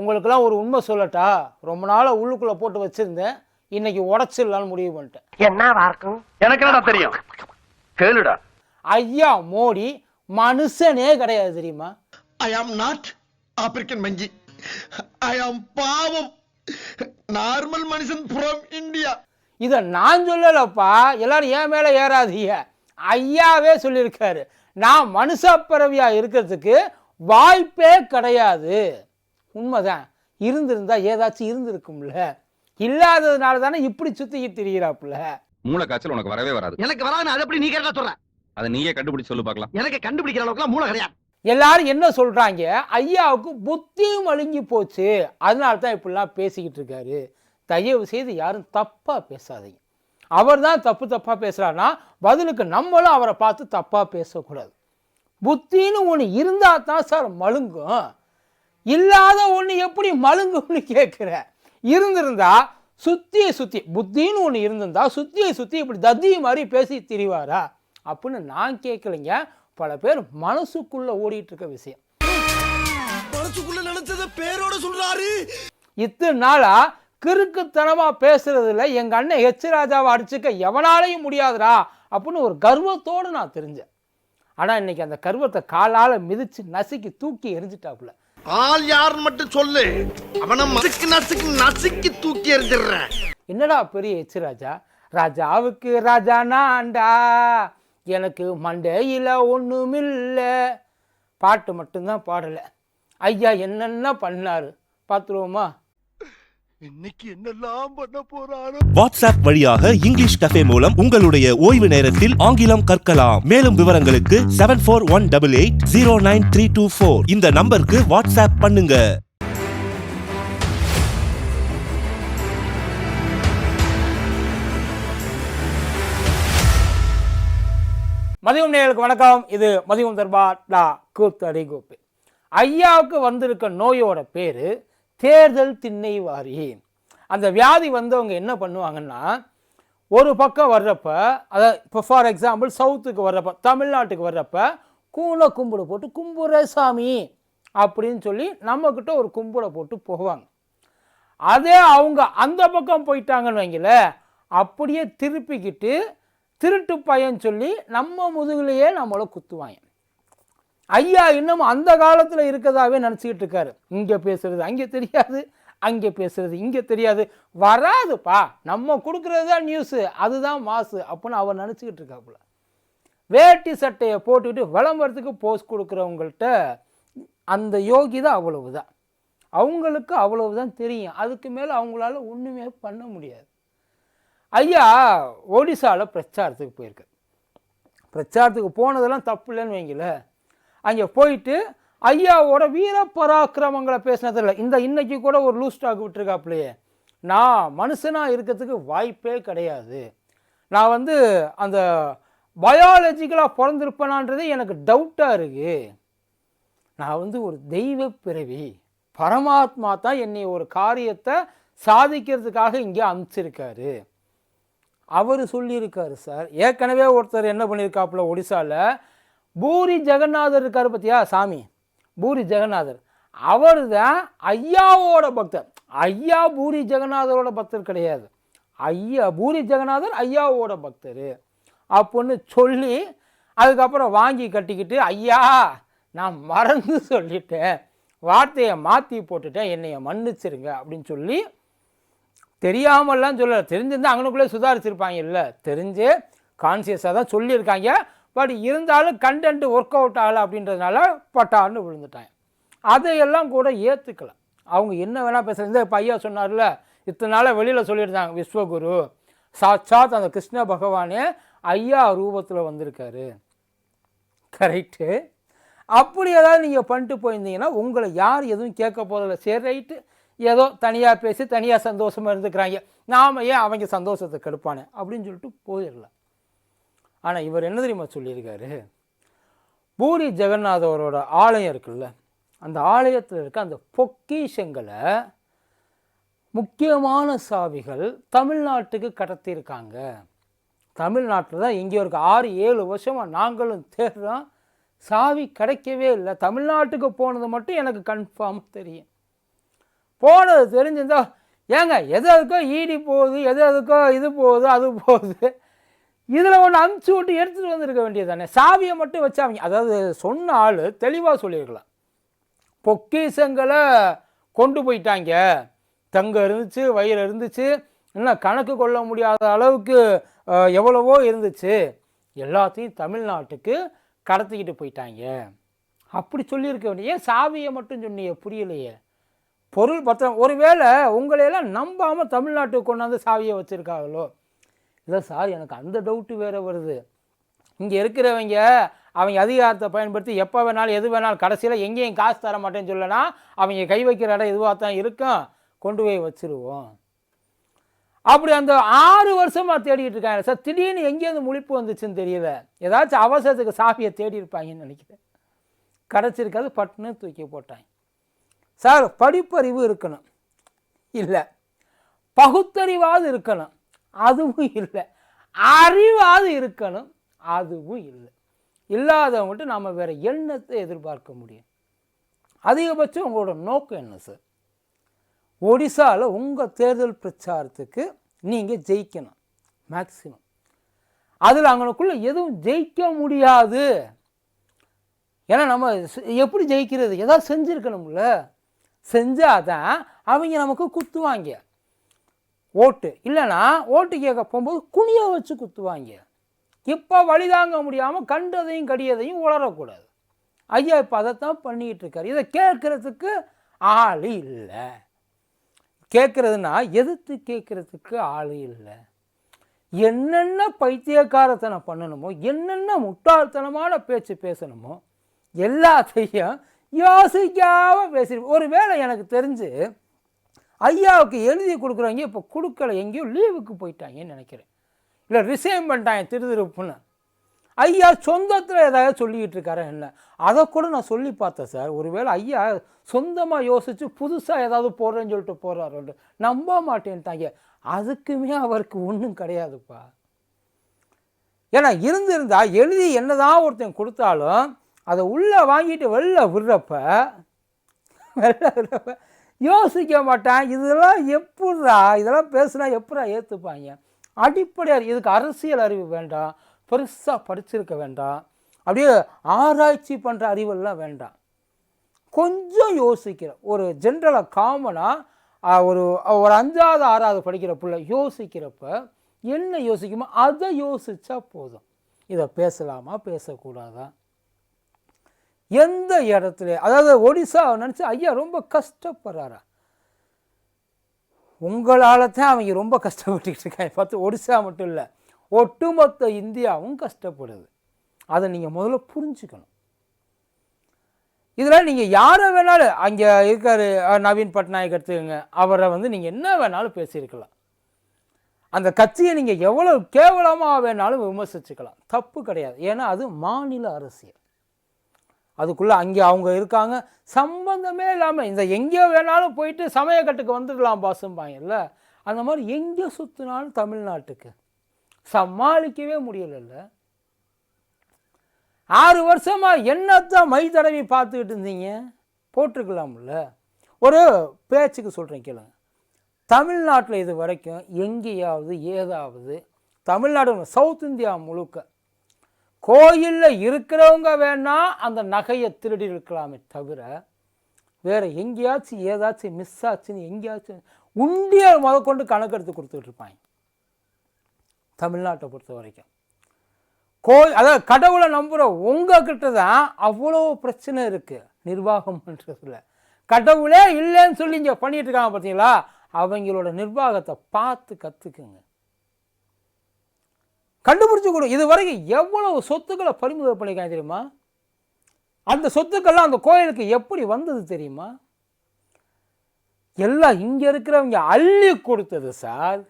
உங்களுக்கெல்லாம் ஒரு உண்மை சொல்லட்டா? ரொம்ப நாளாக உள்ளுக்குள்ளே போட்டு வச்சுருந்தேன். இன்னைக்கு உடச்சிடலான்னு முடிவு பண்ணிட்டேன். இருக்கும் எனக்கு என்னடா தெரியும்? கேளுடா. ஐயா மோடி மனுஷனே கிடையாது தெரியுமா? ஐ ஆம் நாட் ஆப்பிரிக்கன் மங்கி ஐ ஆம் பாவம். நார்மல் மனுஷன் ஃப்ரம் இந்தியா இதை நான் சொல்லலப்பா. எல்லாரும் ஏன் மேலே ஏறாதீங்க. ஐயாவே சொல்லியிருக்காரு. நான் மனுஷ பிறவியாக இருக்கிறதுக்கு வாய்ப்பே கிடையாது. உண்மைதான். இருந்திருந்தா ஏதாச்சும் இருந்திருக்கும்ல. இல்லாததுனால தானே இப்படி சுற்றிக்கிட்டு திரிகிறாப்புல மூளை காய்ச்சல் உனக்கு வரவே வராது. எனக்கு வராது அதை எப்படி நீ கேட்டா சொல்ற? அதை நீயே கண்டுபிடிச்சு சொல்லு பார்க்கலாம். எனக்கு கண்டுபிடிக்கிற அளவுக்கு மூளை கிடையாது. எல்லாரும் என்ன சொல்றாங்க? ஐயாவுக்கு புத்தியும் அழுங்கி போச்சு. அதனால தான் இப்படிலாம் பேசிக்கிட்டு இருக்காரு. தயவு செய்து யாரும் தப்பா பேசாதீங்க. அவர் தான் தப்பு தப்பா பேசுறாருன்னா பதிலுக்கு நம்மளும் அவரை பார்த்து தப்பா பேசக்கூடாது. புத்தின்னு ஒன்று இருந்தா தான் சார் மழுங்கும். இல்லாத ஒன்று எப்படி மழுங்கும்னு கேட்குற இருந்திருந்தா சுத்தியை சுத்தி புத்தின்னு ஒன்று இருந்திருந்தா சுத்தியை சுத்தி இப்படி தத்தி மாதிரி பேசி திரிவாரா? அப்படின்னு நான் கேட்கலைங்க பல பேர் மனசுக்குள்ள ஓடிட்டு இருக்க விஷயம். மனசுக்குள்ள நினைச்சத பேரோட சொல்றாரு. இத்தனை நாளா கிறுக்குத்தனமா பேசுறதுல எங்க அண்ணன் எச் ராஜாவை அடிச்சுக்க எவனாலையும் முடியாதுடா அப்படின்னு ஒரு கர்வத்தோடு நான் தெரிஞ்சேன். ஆனா இன்னைக்கு அந்த கர்வத்தை காலால மிதிச்சு நசுக்கி தூக்கி எரிஞ்சிட்டாப்புல. ஆள் யாருன்னு மட்டும் சொல்லு. அவனை மசுக்கு நசுக்கு நசுக்கி தூக்கி எறிஞ்சிடுறேன். என்னடா பெரிய எச்சு ராஜா? ராஜாவுக்கு ராஜா நான்டா. எனக்கு மண்டையில் ஒன்றுமில்ல பாட்டு மட்டும்தான் பாடலை. ஐயா என்னென்ன பண்ணாரு? பார்த்துருவோமா இன்னைக்கு என்னெல்லாம் பண்ண போறாரோ வாட்ஸ்அப் வழியாக இங்கிலீஷ் கஃபே மூலம் உங்களுடைய ஓய்வு நேரத்தில் ஆங்கிலம் கற்கலாம். மேலும் விவரங்களுக்கு seven four one double eight zero nine three two four இந்த நம்பருக்கு வாட்ஸ்அப் பண்ணுங்க. மதியம் நேயர்களுக்கு வணக்கம். இது மதியம் தர்பார் டா கூத்தடி கோப்பு ஐயாவுக்கு வந்திருக்க நோயோட பேர் தேர்தல் திண்ணை வாரி. அந்த வியாதி வந்தவங்க என்ன பண்ணுவாங்கன்னா ஒரு பக்கம் வர்றப்ப அதை இப்போ ஃபார் எக்ஸாம்பிள் சவுத்துக்கு வர்றப்ப தமிழ்நாட்டுக்கு வர்றப்ப கூண கும்பிட போட்டு கும்புற சாமி அப்படின்னு சொல்லி நம்மக்கிட்ட ஒரு கும்பிட போட்டு போவாங்க. அதே அவங்க அந்த பக்கம் போயிட்டாங்கன்னு வைங்கள அப்படியே திருப்பிக்கிட்டு திருட்டு பையன் சொல்லி நம்ம முதுகுலையே நம்மளை குத்துவாங்க. ஐயா இன்னும் அந்த காலத்தில் இருக்கதாவே நினச்சிக்கிட்டு இருக்காரு இங்கே பேசுகிறது அங்கே தெரியாது அங்கே பேசுறது இங்கே தெரியாது. வராதுப்பா. நம்ம கொடுக்குறது தான் நியூஸு அதுதான் மாசு அப்படின்னு அவர் நினச்சிக்கிட்டு இருக்காப்புல வேட்டி சட்டையை போட்டுக்கிட்டு விளம்பரத்துக்கு போஸ்ட் கொடுக்குறவங்கள்ட்ட அந்த யோகி தான் அவ்வளவு தான் அவங்களுக்கு அவ்வளவு தான் தெரியும். அதுக்கு மேலே அவங்களால ஒன்றுமே பண்ண முடியாது. ஐயா ஒடிசாவில் பிரச்சாரத்துக்கு போயிருக்கு பிரச்சாரத்துக்கு போனதெல்லாம் தப்பு இல்லைன்னு வைங்களேன். அங்கே போயிட்டு ஐயாவோட வீர பராக்கிரமங்களை பேசினதில்ல இந்த இன்னைக்கு கூட ஒரு லூஸ் டாக் விட்டுருக்காப்புலையே. நான் மனுஷனாக இருக்கிறதுக்கு வாய்ப்பே கிடையாது. நான் வந்து அந்த பயாலஜிக்கலாக பிறந்திருப்பேனான்றது எனக்கு டவுட்டாக இருக்குது நான் வந்து ஒரு தெய்வ பிறவி. பரமாத்மா தான் என்னை ஒரு காரியத்தை சாதிக்கிறதுக்காக இங்கே அனுப்பிச்சிருக்காரு. அவர் சொல்லியிருக்காரு சார். ஏற்கனவே ஒருத்தர் என்ன பண்ணியிருக்காப்புல ஒடிசாவில் பூரி ஜெகநாதர் இருக்கார் பார்த்தியா சாமி? பூரி ஜெகநாதர். அவர் தான் ஐயாவோட பக்தர். ஐயா பூரி ஜெகநாதரோட பக்தர் கிடையாது. ஐயா பூரி ஜெகநாதர் ஐயாவோட பக்தர். அப்படின்னு சொல்லி அதுக்கப்புறம் வாங்கி கட்டிக்கிட்டு ஐயா நான் மறந்து சொல்லிட்டேன். வார்த்தையை மாற்றி போட்டுட்டேன். என்னைய மன்னிச்சிருங்க. அப்படின்னு சொல்லி தெரியாமல்லாம் சொல்லலை. தெரிஞ்சிருந்தா அங்கனுக்குள்ளே சுதாரிச்சிருப்பாங்க இல்லை. தெரிஞ்சு கான்சியஸாக தான் சொல்லியிருக்காங்க. பட் இருந்தாலும் கண்டென்ட் ஒர்க் அவுட் ஆகலை அப்படின்றதுனால பட்டான்னு விழுந்துட்டாங்க. அதையெல்லாம் கூட ஏற்றுக்கல அவங்க என்ன வேணால் பேசுகிறது இப்போ சொன்னார்ல இத்தனை நாளாக வெளியில் சொல்லியிருந்தாங்க விஸ்வகுரு. சாட்சாத் அந்த கிருஷ்ண பகவானே ஐயா ரூபத்தில் வந்திருக்காரு. கரெக்டு அப்படி ஏதாவது நீங்கள் பண்ணிட்டு போயிருந்தீங்கன்னா உங்களை யார் எதுவும் கேட்க போதில்ல சரி ரைட்டு ஏதோ தனியாக பேசி தனியாக சந்தோஷமாக இருந்துக்கிறாங்க. நாம் ஏன் அவங்க சந்தோஷத்தை கெடுப்பானே அப்படின்னு சொல்லிட்டு போயிடலாம் ஆனால் இவர் என்ன தெரியுமா சொல்லியிருக்காரு? பூரி ஜெகநாதவரோட ஆலயம் இருக்குல்ல அந்த ஆலயத்தில் இருக்க அந்த பொக்கிஷங்களை முக்கியமான சாவிகள் தமிழ்நாட்டுக்கு கடத்தியிருக்காங்க. தமிழ்நாட்டில் தான் இங்கே இருக்க ஆறு ஏழு வருஷமாக நாங்களும் தேடுறோம். சாவி கிடைக்கவே இல்லை. தமிழ்நாட்டுக்கு போனது மட்டும் எனக்கு கன்ஃபார்ம் தெரியும். போனது தெரிஞ்சிருந்தால் ஏங்க எது அதுக்கோ ஈடி போகுது எது எதுக்கோ இது போகுது அது போகுது. இதில் ஒன்று அமுச்சு விட்டு எடுத்துகிட்டு வந்திருக்க வேண்டியது தானே சாவியை மட்டும் வச்சு அவங்க அதாவது சொன்ன ஆள் தெளிவாக சொல்லியிருக்கலாம். பொக்கிஷங்களை கொண்டு போயிட்டாங்க. தங்கம் இருந்துச்சு வயிறு இருந்துச்சு. இன்னும் கணக்கு கொள்ள முடியாத அளவுக்கு எவ்வளவோ இருந்துச்சு. எல்லாத்தையும் தமிழ்நாட்டுக்கு கடத்திக்கிட்டு போயிட்டாங்க. அப்படி சொல்லியிருக்க வேண்டிய ஏன் சாவியை மட்டும் சொன்னியே புரியலையே. பொருள் பத்திரம் ஒருவேளை உங்களையெல்லாம் நம்பாமல் தமிழ்நாட்டுக்கு கொண்டாந்து சாவியை வச்சுருக்காங்களோ? இல்லை சார் எனக்கு அந்த டவுட்டு வேறு வருது. இங்கே இருக்கிறவங்க அவங்க அதிகாரத்தை பயன்படுத்தி எப்போ வேணாலும் எது வேணாலும் கடைசியில் எங்கேயும் காசு தர மாட்டேன்னு சொல்லனா அவங்க கை வைக்கிற இடம் இதுவாக தான் இருக்கும். கொண்டு போய் வச்சிருவோம். அப்படி அந்த ஆறு வருஷமாக தேடிட்டு இருக்காங்க. சார் திடீர்னு எங்கேயிருந்து முழிப்பு வந்துச்சுன்னு தெரியல. ஏதாச்சும் அவசரத்துக்கு சாவியை தேடி இருப்பாங்கன்னு நினைக்கிறேன். கிடச்சிருக்காது பட்டுன்னு தூக்கி போட்டாங்க. சார் படிப்பறிவு இருக்கணும். இல்லை பகுத்தறிவாவது இருக்கணும். அதுவும் இல்லை. அறிவாது இருக்கணும் அதுவும் இல்லை. இல்லாதவங்கள்ட்ட நாம் வேறு எண்ணத்தை எதிர்பார்க்க முடியும். அதிகபட்சம் உங்களோட நோக்கம் என்ன சார் ஒடிசாவில் உங்கள் தேர்தல் பிரச்சாரத்துக்கு நீங்கள் ஜெயிக்கணும் மேக்சிமம் அதில் அவங்களுக்குள்ளே எதுவும் ஜெயிக்க முடியாது. ஏன்னா நம்ம எப்படி ஜெயிக்கிறது? ஏதாவது செஞ்சுருக்கணும்ல. செஞ்சால் தான் அவங்க நமக்கு குத்துவாங்க ஓட்டு. இல்லைன்னா ஓட்டு கேட்க போகும்போது குனிய வச்சு குத்துவாங்க. இப்போ வழி தாங்க முடியாமல் கண்டதையும் கடியதையும் உளரக்கூடாது ஐயா இப்போ அதைத்தான் பண்ணிக்கிட்டு இருக்காரு. இதை கேட்குறதுக்கு ஆள் இல்லை. கேட்குறதுனா எதிர்த்து கேட்குறதுக்கு ஆள் இல்லை. என்னென்ன பைத்தியக்காரத்தனம் பண்ணணுமோ என்னென்ன முட்டாள்தனமான பேச்சு பேசணுமோ எல்லாத்தையும் யோசிக்காம பேசி ஒருவேளை எனக்கு தெரிஞ்சு ஐயாவுக்கு எழுதி கொடுக்குறவங்க இப்போ கொடுக்கல எங்கேயோ லீவுக்கு போயிட்டாங்கன்னு நினைக்கிறேன். இல்லை ரிசைன் பண்ணிட்டாங்க திருதிருப்புன்னு. ஐயா சொந்தத்தில் ஏதாவது சொல்லிக்கிட்டு இருக்காரா என்ன? அதை கூட நான் சொல்லி பார்த்தேன் சார். ஒருவேளை ஐயா சொந்தமாக யோசித்து புதுசாக ஏதாவது போடுறேன்னு சொல்லிட்டு போகிறாரு நம்ப மாட்டேன்ட்டாங்க. அதுக்குமே அவருக்கு ஒன்றும் கிடையாதுப்பா. ஏன்னா இருந்திருந்தால் எழுதி என்னதான் ஒருத்தன் கொடுத்தாலும் அதை உள்ளே வாங்கிட்டு வெளில விடுறப்ப வெளில விடுறப்ப யோசிக்க மாட்டான். இதெல்லாம் எப்படா இதெல்லாம் பேசுனா எப்படா ஏற்றுப்பாங்க அடிப்படையாக இதுக்கு அரசியல் அறிவு வேண்டாம். பெருசாக படிச்சிருக்க வேண்டாம். அப்படியே ஆராய்ச்சி பண்ணுற அறிவெல்லாம் வேண்டாம். கொஞ்சம் யோசிக்கிற. ஒரு ஜென்ரலாக காமனாக ஒரு ஒரு அஞ்சாவது ஆறாவது படிக்கிற பிள்ளை யோசிக்கிறப்ப என்ன யோசிக்குமோ அதை யோசித்தா போதும். இதை பேசலாமா? பேசக்கூடாதான் எந்த இடத்துல அதாவது ஒடிசா நினச்சி ஐயா ரொம்ப கஷ்டப்படுறாரா? உங்களால் தான் அவங்க ரொம்ப கஷ்டப்பட்டுக்கிட்டு இருக்காங்க. பார்த்து ஒடிசா மட்டும் இல்லை ஒட்டுமொத்த இந்தியாவும் கஷ்டப்படுது. அதை நீங்கள் முதல்ல புரிஞ்சுக்கணும். இதில் நீங்கள் யாரை வேணாலும் அங்கே இருக்கார் நவீன் பட்நாயக் எடுத்துக்கங்க. அவரை வந்து நீங்கள் என்ன வேணாலும் பேசியிருக்கலாம். அந்த கட்சியை நீங்கள் எவ்வளோ கேவலமாக வேணாலும் விமர்சிச்சுக்கலாம். தப்பு கிடையாது. ஏன்னா அது மாநில அரசியல். அதுக்குள்ளே அங்கே அவங்க இருக்காங்க. சம்பந்தமே இல்லாமல் இந்த எங்கேயோ வேணாலும் போயிட்டு சமயக்கட்டுக்கு வந்துடலாம் பாசும்பாங்கல்ல அந்த மாதிரி எங்கே சுற்றினாலும் தமிழ்நாட்டுக்கு. சமாளிக்கவே முடியலைல்ல. ஆறு வருஷமாக என்னத்தான் மை தடவி பார்த்துக்கிட்டு இருந்தீங்க? போட்டிருக்கலாம்ல. ஒரு பேச்சுக்கு சொல்கிறேன் கேளுங்க. தமிழ்நாட்டில் இது வரைக்கும் எங்கேயாவது ஏதாவது தமிழ்நாடு சவுத் இந்தியா முழுக்க கோயிலில் இருக்கிறவங்க வேணால் அந்த நகையை திருடி இருக்கலாமே தவிர வேறு எங்கேயாச்சும் ஏதாச்சும் மிஸ் ஆச்சுன்னு எங்கேயாச்சும் உண்டியல் முதற்கொண்டு கணக்கெடுத்து கொடுத்துக்கிட்டு இருப்பாங்க. தமிழ்நாட்டை பொறுத்த வரைக்கும். கோயில் அதாவது கடவுளை நம்புகிற உங்ககிட்ட தான் அவ்வளோ பிரச்சனை இருக்குது நிர்வாகம் பண்ணுறதுல கடவுளே இல்லைன்னு சொல்லி இங்கே பண்ணிகிட்டு இருக்காங்க பார்த்தீங்களா அவங்களோட நிர்வாகத்தை பார்த்து கற்றுக்குங்க கண்டுபிடிச்சு கொடு. இது வரைக்கும் எவ்வளவு சொத்துக்களை பறிமுதல் பண்ணியிருக்காங்க தெரியுமா? அந்த சொத்துக்கள்லாம் அந்த கோயிலுக்கு எப்படி வந்தது தெரியுமா? எல்லாம் இங்கே இருக்கிறவங்க அள்ளி கொடுத்தது சார்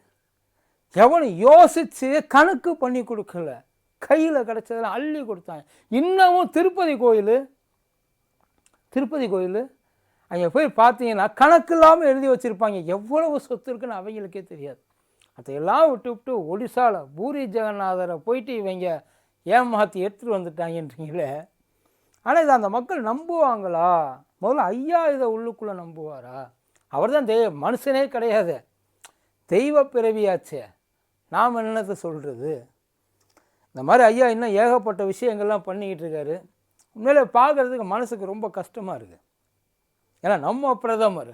எவனும் யோசித்து கணக்கு பண்ணி கொடுக்கல. கையில் கிடச்சதெல்லாம் அள்ளி கொடுத்தாங்க. இன்னமும் திருப்பதி கோயில்? திருப்பதி கோயில்? அங்கே போய் பார்த்தீங்கன்னா கணக்கு இல்லாமல் எழுதி வச்சுருப்பாங்க. எவ்வளவு சொத்து இருக்குன்னு அவங்களுக்கே தெரியாது. அதையெல்லாம் விட்டு விட்டு ஒடிசாவில் பூரி ஜெகநாதரை போயிட்டு இவங்க ஏமாற்றி எடுத்துகிட்டு வந்துட்டாங்கன்றீங்களே? ஆனால் இதை அந்த மக்கள் நம்புவாங்களா? முதல்ல ஐயா இதை உள்ளுக்குள்ளே நம்புவாரா? அவர் தான் தெய்வ மனுஷனே கிடையாது. தெய்வ பிறவியாச்சே. நாம் என்னத்தை சொல்கிறது இந்த மாதிரி ஐயா இன்னும் ஏகப்பட்ட விஷயங்கள்லாம் பண்ணிக்கிட்டு இருக்காரு. உண்மையிலே பார்க்குறதுக்கு மனசுக்கு ரொம்ப கஷ்டமாக இருக்குது ஏன்னா நம்ம பிரதமர்.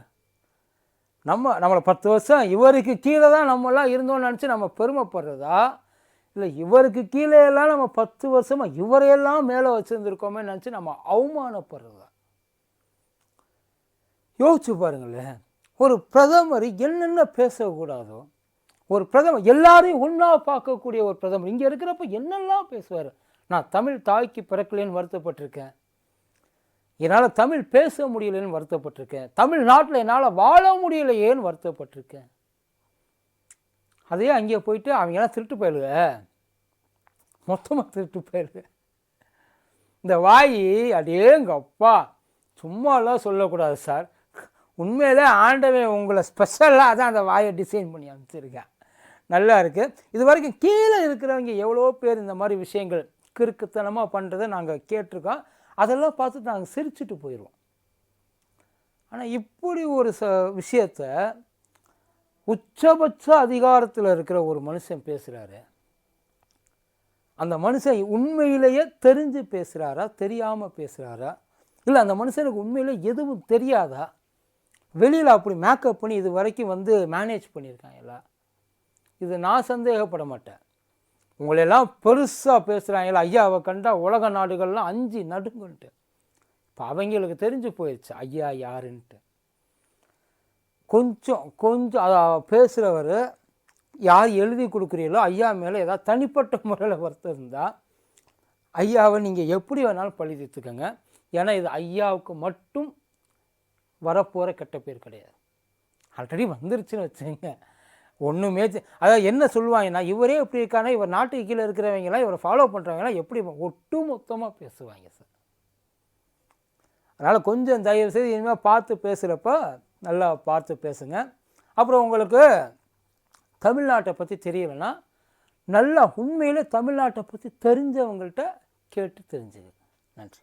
நம்ம நம்மளை பத்து வருஷம் இவருக்கு கீழே தான் நம்மலாம் இருந்தோம்னு நினச்சி நம்ம பெருமைப்படுறதா? இல்லை இவருக்கு கீழே எல்லாம் நம்ம பத்து வருஷமாக இவரையெல்லாம் மேலே வச்சுருந்துருக்கோமே நினச்சி நம்ம அவமானப்படுறதா? யோசிச்சு பாருங்களேன். ஒரு பிரதமர் என்னென்ன பேசக்கூடாதோ ஒரு பிரதமர் எல்லாரையும் ஒன்றா பார்க்கக்கூடிய ஒரு பிரதமர். இங்கே இருக்கிறப்ப என்னெல்லாம் பேசுவார்? நான் தமிழ் தாய்க்கு பிறக்கலேன்னு வருத்தப்பட்டிருக்கேன். என்னால் தமிழ் பேச முடியலைன்னு வருத்தப்பட்டிருக்கேன். தமிழ்நாட்டில் என்னால் வாழ முடியலையேன்னு வருத்தப்பட்டிருக்கேன். அதே அங்கே போயிட்டு அவங்க எல்லாம் திருட்டு போயிடுங்க. மொத்தமாக திருட்டு போயிடுங்க. இந்த வாய் அடேங்கப்பா சும்மாலாம் சொல்லக்கூடாது சார் உண்மையிலே ஆண்டவன் உங்களை ஸ்பெஷலாக தான் அந்த வாயை டிசைன் பண்ணி அனுப்பிச்சிருக்கேன். நல்லா இருக்குது இது வரைக்கும் கீழே இருக்கிறவங்க எவ்வளோ பேர் இந்த மாதிரி விஷயங்கள் கிறுக்குத்தனமாக பண்ணுறதை நாங்கள் கேட்டிருக்கோம். அதெல்லாம் பார்த்து நாங்கள் சிரிச்சுட்டு போயிடுவோம் ஆனால் இப்படி ஒரு ச விஷயத்தை உச்சபட்ச அதிகாரத்தில் இருக்கிற ஒரு மனுஷன் பேசுகிறாரு அந்த மனுஷன் உண்மையிலேயே தெரிஞ்சு பேசுகிறாரா தெரியாமல் பேசுகிறாரா இல்லை அந்த மனுஷனுக்கு உண்மையில் எதுவும் தெரியாதா? வெளியில் அப்படி மேக்கப் பண்ணி இது வரைக்கும் வந்து மேனேஜ் பண்ணியிருக்காங்களா? இது நான் சந்தேகப்பட மாட்டேன். உங்களெல்லாம் பெருசாக பேசுகிறாங்களா ஐயாவை கண்டா உலக நாடுகள்லாம் அஞ்சு நடுங்கன்ட்டு. இப்போ அவங்களுக்கு தெரிஞ்சு போயிடுச்சு ஐயா யாருன்ட்டு. கொஞ்சம் கொஞ்சம் அதை பேசுகிறவர் யார் எழுதி கொடுக்குறீங்களோ ஐயா மேலே ஏதாவது தனிப்பட்ட முறையில் வருத்தம் இருந்தால் ஐயாவை நீங்கள் எப்படி வேணாலும் பழி தீர்த்துக்கோங்க ஏன்னா இது ஐயாவுக்கு மட்டும் வரப்போகிற கெட்ட பேர் கிடையாது. ஆல்ரெடி வந்துருச்சுன்னு வச்சுங்க ஒன்றுமே அதாவது என்ன சொல்லுவாங்கன்னா இவரே இப்படி இருக்கானா இவர் நாட்டுக்கு கீழே இருக்கிறவங்களாம் இவரை ஃபாலோ பண்ணுறவங்களாம் எப்படி ஒட்டு மொத்தமாக பேசுவாங்க சார். அதனால் கொஞ்சம் தயவு செய்து இனிமேல் பார்த்து பேசுகிறப்ப நல்லா பார்த்து பேசுங்க. அப்புறம் உங்களுக்கு தமிழ்நாட்டை பற்றி தெரியலைன்னா நல்லா உண்மையிலே தமிழ்நாட்டை பற்றி தெரிஞ்சவங்கள்ட்ட கேட்டு தெரிஞ்சுங்க. நன்றி.